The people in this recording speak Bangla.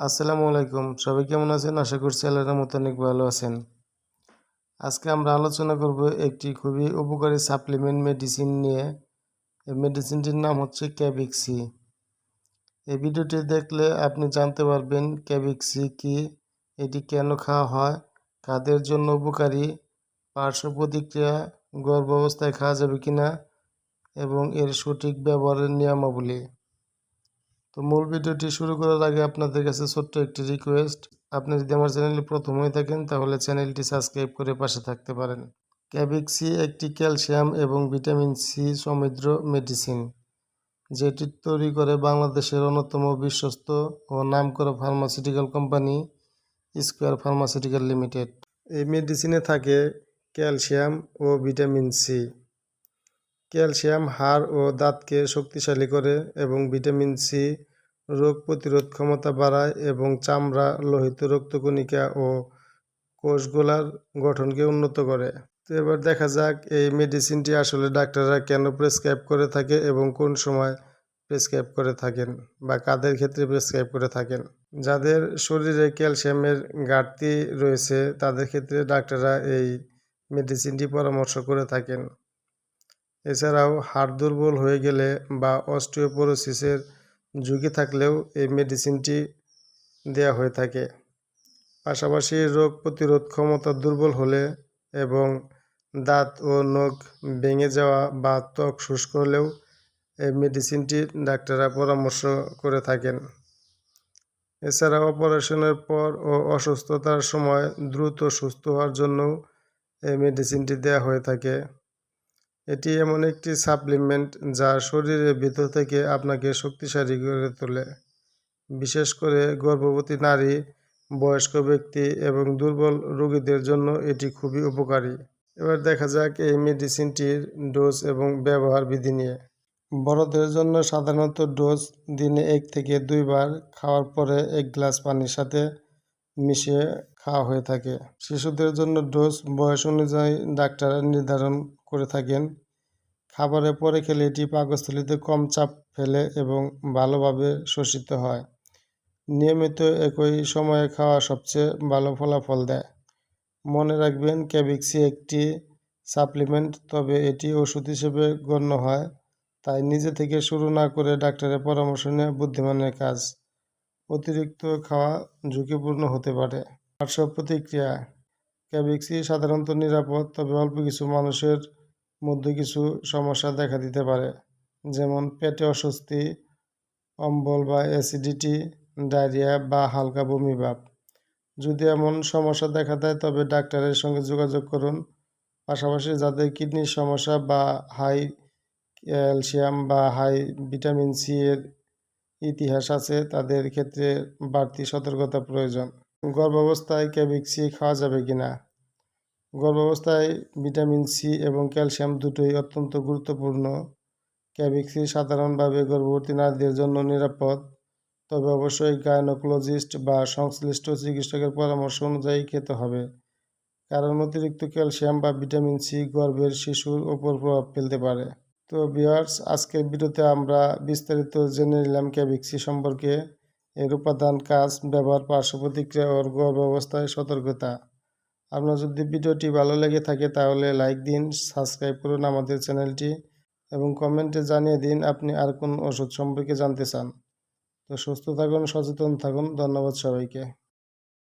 আসসালামু আলাইকুম। সবাই কেমন আছেন? আশা করছি আল্লাহর মতো অনেক ভালো আছেন। আজকে আমরা আলোচনা করব একটি খুবই উপকারী সাপ্লিমেন্ট মেডিসিন নিয়ে। এই মেডিসিনটির নাম হচ্ছে ক্যাবিক্সি এই ভিডিওটি দেখলে আপনি জানতে পারবেন ক্যাবিক্সি কি, এটি কেন খাওয়া হয়, কাদের জন্য উপকারী, পার্শ্ব প্রতিক্রিয়া, গর্ভাবস্থায় খাওয়া যাবে কিনা, এবং এর সঠিক ব্যবহারের নিয়মাবলী। তো মূল ভিডিওটি শুরু করার আগে আপনাদের কাছে ছোট্ট একটি রিকোয়েস্ট আপনি যদি আমার চ্যানেলে প্রথম হয়ে থাকেন, তাহলে চ্যানেলটি সাবস্ক্রাইব করে পাশে থাকতে পারেন। ক্যাবিক্সি একটি ক্যালসিয়াম এবং ভিটামিন সি সমৃদ্ধ মেডিসিন যেটি তৈরি করে বাংলাদেশের অন্যতম বিশ্বস্ত ও নামকরা pharmaceutical company square pharmaceutical limited এই মেডিসিনে থাকে ক্যালসিয়াম ও ভিটামিন সি। ক্যালসিয়াম, হাড় ও দাঁতকে শক্তিশালী করে এবং ভিটামিন সি রোগ প্রতিরোধ ক্ষমতা বাড়ায় এবং চামড়া, লোহিত রক্তকণিকা ও কোষগুলার গঠনকে উন্নত করে। তো এবার দেখা যাক এই মেডিসিনটি আসলে ডাক্তাররা কেন প্রেসক্রাইব করে থাকে এবং কোন সময় প্রেসক্রাইব করে থাকেন বা কাদের ক্ষেত্রে প্রেসক্রাইব করে থাকেন। যাদের শরীরে ক্যালসিয়ামের ঘাটতি রয়েছে, তাদের ক্ষেত্রে ডাক্তাররা এই মেডিসিনটি পরামর্শ করে থাকেন। এছাড়াও হাড় দুর্বল হয়ে গেলে বা অস্টিওপোরোসিসের ঝুঁকি থাকলেও এই মেডিসিনটি দেয়া হয়ে থাকে। পাশাপাশি রোগ প্রতিরোধ ক্ষমতা দুর্বল হলে এবং দাঁত ও নখ ভেঙে যাওয়া বা ত্বক শুষ্ক হলেও এই মেডিসিনটি ডাক্তাররা পরামর্শ করে থাকেন। এছাড়া অপারেশনের পর ও অসুস্থতার সময় দ্রুত সুস্থ হওয়ার জন্যও এই মেডিসিনটি দেওয়া হয়ে থাকে। এটি এমন একটি সাপ্লিমেন্ট যা শরীরের ভিতর থেকে আপনাকে শক্তিশালী করে তোলে। বিশেষ করে গর্ভবতী নারী, বয়স্ক ব্যক্তি এবং দুর্বল রোগীদের জন্য এটি খুবই উপকারী। এবার দেখা যাক এই মেডিসিনটির ডোজ এবং ব্যবহার বিধি নিয়ে। বড়দের জন্য সাধারণত ডোজ দিনে এক থেকে দুইবার খাওয়ার পরে এক গ্লাস পানির সাথে মিশিয়ে খাওয়া হয়ে থাকে। শিশুদের জন্য ডোজ বয়স অনুযায়ী ডাক্তার নির্ধারণ করে থাকেন। খাবারের পরে খেলে এটি পাকস্থলিতে কম চাপ ফেলে এবং ভালোভাবে শোষিত হয়। নিয়মিত একই সময়ে খাওয়া সবচেয়ে ভালো ফলাফল দেয়। মনে রাখবেন ক্যাবিক্সি একটি সাপ্লিমেন্ট, তবে এটি ওষুধ হিসেবে গণ্য হয়। তাই নিজে থেকে শুরু না করে ডাক্তারের পরামর্শ নেওয়া বুদ্ধিমানের কাজ। অতিরিক্ত খাওয়া ঝুঁকিপূর্ণ হতে পারে। পার্শ্ব প্রতিক্রিয়া। ক্যাবিক্সি সাধারণত নিরাপদ, তবে অল্প কিছু মানুষের মধ্যে কিছু সমস্যা দেখা দিতে পারে, যেমন পেটে অস্বস্তি, অম্বল বা অ্যাসিডিটি, ডায়রিয়া বা হালকা বমি ভাব যদি এমন সমস্যা দেখা দেয়, তবে ডাক্তারের সঙ্গে যোগাযোগ করুন। পাশাপাশি যাদের কিডনির সমস্যা বা হাই ক্যালসিয়াম বা হাই ভিটামিন সি এর ইতিহাস আছে, তাদের ক্ষেত্রে বাড়তি সতর্কতা প্রয়োজন। গর্ভাবস্থায় ক্যাবিক্সি খাওয়া যাবে কিনা? গর্ভাবস্থায় ভিটামিন সি এবং ক্যালসিয়াম দুটোই অত্যন্ত গুরুত্বপূর্ণ। ক্যাবিক্সি সাধারণভাবে গর্ভবতী নারীদের জন্য নিরাপদ, তবে অবশ্যই গায়নোকোলজিস্ট বা সংশ্লিষ্ট চিকিৎসকের পরামর্শ অনুযায়ী খেতে হবে, কারণ অতিরিক্ত ক্যালসিয়াম বা ভিটামিন সি গর্ভের শিশুর ওপর প্রভাব ফেলতে পারে। তো বিয়ার্স আজকের ভিডিওতে আমরা বিস্তারিত জেনে নিলাম ক্যাবিক্সি সম্পর্কে। এর উপাদান, কাজ, ব্যবহার, পার্শ্ব প্রতিক্রিয়া ও গর্ভাবস্থায় সতর্কতা। আপনার যদি ভিডিওটি ভালো লেগে থাকে তাহলে লাইক দিন, সাবস্ক্রাইব করুন আমাদের চ্যানেলটি এবং কমেন্টে জানিয়ে দিন আপনি আর কোন ওষুধ সম্পর্কে জানতে চান। তো সুস্থ থাকুন, সচেতন থাকুন, ধন্যবাদ সবাইকে।